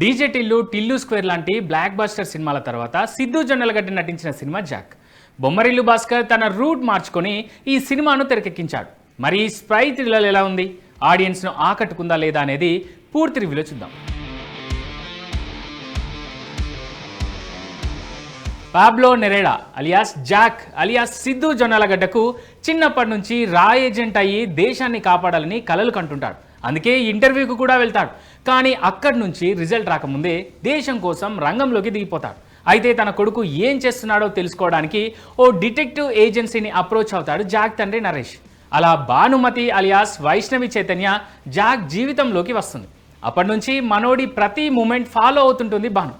DJ Tillu Tillu square లాంటి blockbuster సినిమాల తర్వాత సిద్ధు జొన్నలగడ్డ నటించిన సినిమా జాక్. బొమ్మరిల్లు భాస్కర్ తన రూట్ మార్చుకొని ఈ సినిమాను తెరకెక్కించాడు. మరి స్ప్రై థ్రిల్లర్ ఎలా ఉంది? ఆడియన్స్ను ఆకట్టుకుందా లేదా అనేది పూర్తి రివ్యూలో చూద్దాం. Pablo Neruda alias Jack alias Siddhu జొన్నలగడ్డకు చిన్నప్పటి నుంచి రా ఏజెంట్ అయ్యి దేశాన్ని కాపాడాలని కలలు కంటుంటాడు. అందుకే ఇంటర్వ్యూకు కూడా వెళ్తాడు. కానీ అక్కడి నుంచి రిజల్ట్ రాకముందే దేశం కోసం రంగంలోకి దిగిపోతాడు. అయితే తన కొడుకు ఏం చేస్తున్నాడో తెలుసుకోవడానికి ఓ డిటెక్టివ్ ఏజెన్సీని అప్రోచ్ అవుతాడు జాక్ తండ్రి నరేష్. అలా భానుమతి అలియాస్ వైష్ణవి చైతన్య జాక్ జీవితంలోకి వస్తుంది. అప్పటి నుంచి మనోడి ప్రతి మూమెంట్ ఫాలో అవుతుంటుంది భాను.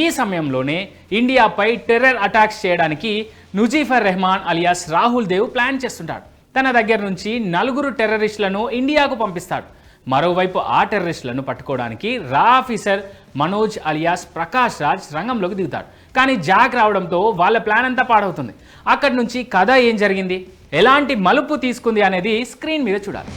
ఈ సమయంలోనే ఇండియాపై టెర్రర్ అటాక్స్ చేయడానికి నుజీఫర్ రెహమాన్ అలియాస్ రాహుల్ దేవ్ ప్లాన్ చేస్తుంటాడు. తన దగ్గర నుంచి నలుగురు టెర్రరిస్టులను ఇండియాకు పంపిస్తాడు. మరోవైపు ఆ టెర్రరిస్టులను పట్టుకోవడానికి రా ఆఫీసర్ మనోజ్ అలియాస్ ప్రకాష్ రాజ్ రంగంలోకి దిగుతాడు కానీ జాక్ రావడంతో వాళ్ళ ప్లాన్ అంతా పాడవుతుంది. అక్కడి నుంచి కథ ఏం జరిగింది? ఎలాంటి మలుపు తీసుకుంది అనేది స్క్రీన్ మీద చూడాలి.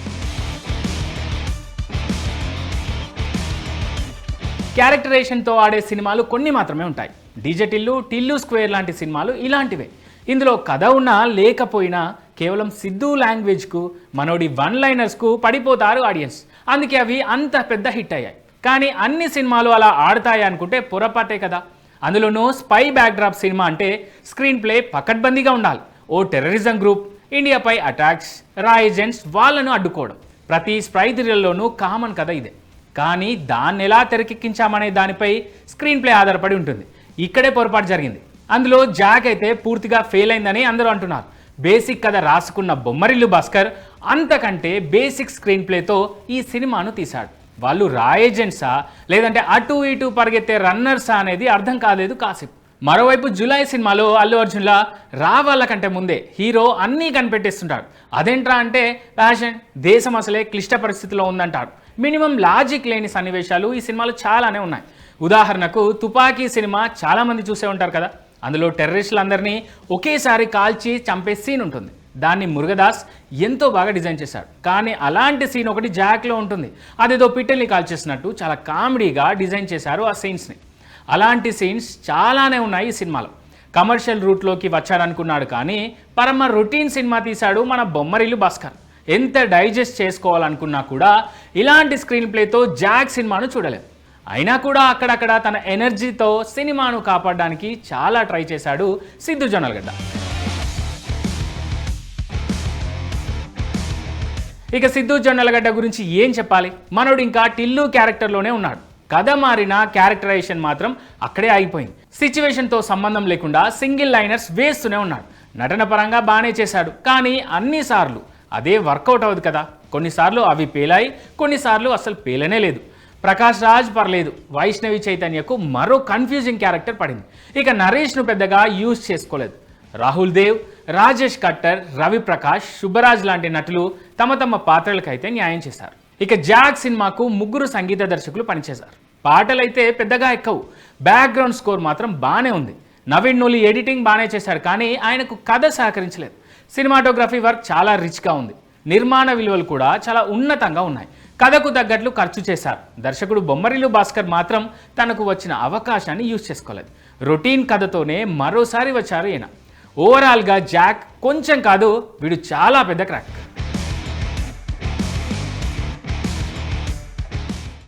క్యారెక్టరేషన్తో ఆడే సినిమాలు కొన్ని మాత్రమే ఉంటాయి. డీజేటిల్లు టిల్లు స్క్వేర్ లాంటి సినిమాలు ఇలాంటివే. ఇందులో కథ ఉన్నా లేకపోయినా కేవలం సిద్ధు లాంగ్వేజ్కు మనోడి వన్ లైనర్స్కు పడిపోతారు ఆడియన్స్. అందుకే అవి అంత పెద్ద హిట్ అయ్యాయి. కానీ అన్ని సినిమాలు అలా ఆడతాయి అనుకుంటే పొరపాటే కదా. అందులోనూ స్పై బ్యాక్డ్రాప్ సినిమా అంటే స్క్రీన్ ప్లే పకడ్బందీగా ఉండాలి. ఓ టెర్రరిజం గ్రూప్ ఇండియాపై అటాక్స్ రా ఏజెంట్స్ వాళ్ళను అడ్డుకోవడం. ప్రతి స్ప్రై థ్రిల్లర్లోనూ కామన్ కథ ఇదే. కానీ దాన్ని ఎలా తెరకెక్కించామనే దానిపై స్క్రీన్ ప్లే ఆధారపడి ఉంటుంది. ఇక్కడే పొరపాటు జరిగింది. అందులో జాక్ అయితే పూర్తిగా ఫెయిల్ అయిందని అందరూ అంటున్నారు. బేసిక్ కథ రాసుకున్న బొమ్మరిల్లు భాస్కర్ అంతకంటే బేసిక్ స్క్రీన్ ప్లేతో ఈ సినిమాను తీశాడు. వాళ్ళు రాయజెంట్సా లేదంటే అటు ఇటు పరిగెత్తే రన్నర్సా అనేది అర్థం కాలేదు కాసేపు. మరోవైపు జులై సినిమాలో అల్లు అర్జున్లా రా కంటే ముందే హీరో అన్నీ కనిపెట్టేస్తుంటాడు. అదేంట్రా అంటే ఫ్యాషన్ దేశం అసలే క్లిష్ట పరిస్థితిలో ఉందంటాడు మినిమం లాజిక్ లేని సన్నివేశాలు ఈ సినిమాలో చాలానే ఉన్నాయి. ఉదాహరణకు తుపాకీ సినిమా చాలామంది చూసే ఉంటారు కదా. అందులో టెర్రరిస్టులందరినీ ఒకేసారి కాల్చి చంపే సీన్ ఉంటుంది. దాన్ని మురుగదాస్ ఎంతో బాగా డిజైన్ చేశాడు. కానీ అలాంటి సీన్ ఒకటి జాక్లో ఉంటుంది. అదేదో పిట్టల్ని కాల్చేసినట్టు చాలా కామెడీగా డిజైన్ చేశారు ఆ సీన్స్ని అలాంటి సీన్స్ చాలానే ఉన్నాయి ఈ సినిమాలో. కమర్షియల్ రూట్లోకి వచ్చాడనుకున్నాడు కానీ పరమ రొటీన్ సినిమా తీశాడు మన బొమ్మరిల్లు భాస్కర్. ఎంత డైజెస్ట్ చేసుకోవాలనుకున్నా కూడా ఇలాంటి స్క్రీన్ ప్లేతో జాక్ సినిమాను చూడలేదు. అయినా కూడా అక్కడక్కడ తన ఎనర్జీతో సినిమాను కాపాడడానికి చాలా ట్రై చేశాడు సిద్ధు జొన్నలగడ్డ. ఇక సిద్ధు జొన్నలగడ్డ గురించి ఏం చెప్పాలి? మనోడు ఇంకా టిల్లు క్యారెక్టర్లోనే ఉన్నాడు. కథ మారిన క్యారెక్టరైజేషన్ మాత్రం అక్కడే ఆగిపోయింది. సిచ్యువేషన్తో సంబంధం లేకుండా సింగిల్ లైనర్స్ వేస్తూనే ఉన్నాడు. నటన పరంగా బాగానే చేశాడు. కానీ అన్నిసార్లు అదే వర్కౌట్ అవ్వదు కదా. కొన్నిసార్లు అవి పేలాయి కొన్నిసార్లు అసలు పేలనే లేదు. ప్రకాష్ రాజ్ పర్లేదు వైష్ణవి చైతన్యకు మరో కన్ఫ్యూజింగ్ క్యారెక్టర్ పడింది. ఇక నరేష్ను పెద్దగా యూజ్ చేసుకోలేదు. రాహుల్ దేవ్ రాజేష్ కట్టర్ రవి ప్రకాష్ శుభరాజ్ లాంటి నటులు తమ తమ పాత్రలకైతే న్యాయం చేశారు. ఇక జాక్ సినిమాకు ముగ్గురు సంగీత దర్శకులు పనిచేశారు. పాటలైతే పెద్దగా ఎక్కవు. బ్యాక్గ్రౌండ్ స్కోర్ మాత్రం బాగానే ఉంది. నవీన్ నూలి ఎడిటింగ్ బాగానే చేశారు కానీ ఆయనకు కథ సహకరించలేదు. సినిమాటోగ్రఫీ వర్క్ చాలా రిచ్గా ఉంది. నిర్మాణ విలువలు కూడా చాలా ఉన్నతంగా ఉన్నాయి. కథకు తగ్గట్లు ఖర్చు చేశారు. దర్శకుడు బొమ్మరిలు భాస్కర్ మాత్రం తనకు వచ్చిన అవకాశాన్ని యూజ్ చేసుకోలేదు. రొటీన్ కథతోనే మరోసారి వచ్చారు ఈయన. ఓవరాల్గా జాక్ కొంచెం కాదు వీడు చాలా పెద్ద క్రాక్.